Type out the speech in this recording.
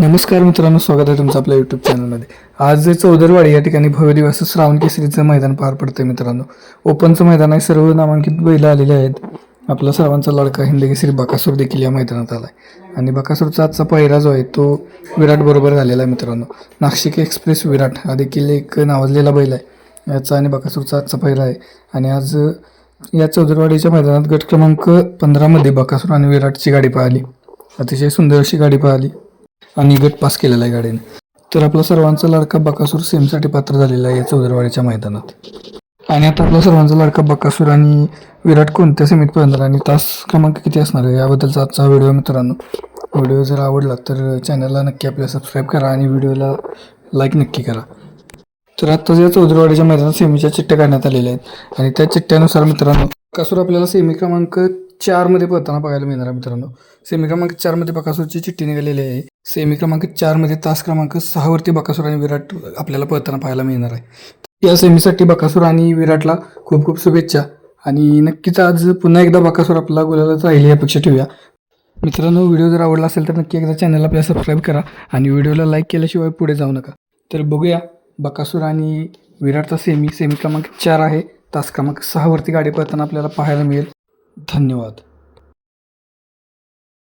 नमस्कार मित्रांनो स्वागत आहे तुमचं आपल्या यूट्यूब चॅनलमध्ये आज चौदरवाडी या ठिकाणी भव्य दिवस श्रावण केसरीचं मैदान पार पडतंय मित्रांनो. ओपनचं मैदान आहे सर्व नामांकित बैल आलेले आहेत. आपला सर्वांचा लडका हिंदकेसरी बकासूर देखील या मैदानात आला आहे आणि बकासूरचा आजचा पहिरा जो आहे तो विराट बरोबर झालेला आहे मित्रांनो. नाशिक एक्सप्रेस विराट हा देखील एक नावाजलेला बैल आहे. याचा आणि बकासूरचा आजचा पहिरा आहे. आणि आज या चौदरवाडीच्या मैदानात गट क्रमांक पंधरामध्ये बकासूर आणि विराटची गाडी पाहिली. अतिशय सुंदर अशी गाडी पाहिली. आणि गट पास केलेला आहे गाडीने. तर आपला सर्वांचा लाडका बकासूर सेमसाठी पात्र झालेला आहे या चौदरवाडीच्या मैदानात. आणि आता आपला सर्वांचा लाडका बकासूर आणि विराट कोणत्या सेमीत पळणार आणि तास क्रमांक किती असणार आहे? याबद्दलचा आजचा व्हिडिओ मित्रांनो. व्हिडिओ जर आवडला तर चॅनलला नक्की आपल्या सबस्क्राईब करा आणि व्हिडिओला लाईक नक्की करा. तर आत्ताच या चौधरीवाडीच्या मैदानात सेमीच्या चिठ्ठ्या काढण्यात आलेल्या आहेत. आणि त्या चिठ्ठ्यानुसार मित्रांनो बकासूर आपल्याला सेमी क्रमांक चारमध्ये पळताना बघायला मिळणार आहे मित्रांनो. सेमी क्रमांक चारमध्ये बकासूरची चिठ्ठी निघालेली आहे. सेमी क्रमांक चारमध्ये तास क्रमांक सहावरती बकासूर आणि विराट आपल्याला पळताना पाहायला मिळणार आहे. या सेमीसाठी बकासूर आणि विराटला खूप खूप शुभेच्छा. आणि नक्कीच आज पुन्हा एकदा बकासूर आपला गुलालाच राहील ही अपेक्षा ठेवूया. मित्रांनो व्हिडिओ जर आवडला असेल तर नक्की एकदा चॅनल आपल्याला सबस्क्राईब करा आणि व्हिडिओला लाईक केल्याशिवाय पुढे जाऊ नका. तर बघूया बकासूर आणि विराटचा सेमी सेमी क्रमांक चार आहे. तास क्रमांक सहावरती गाडी पळताना आपल्याला पाहायला मिळेल. धन्यवाद.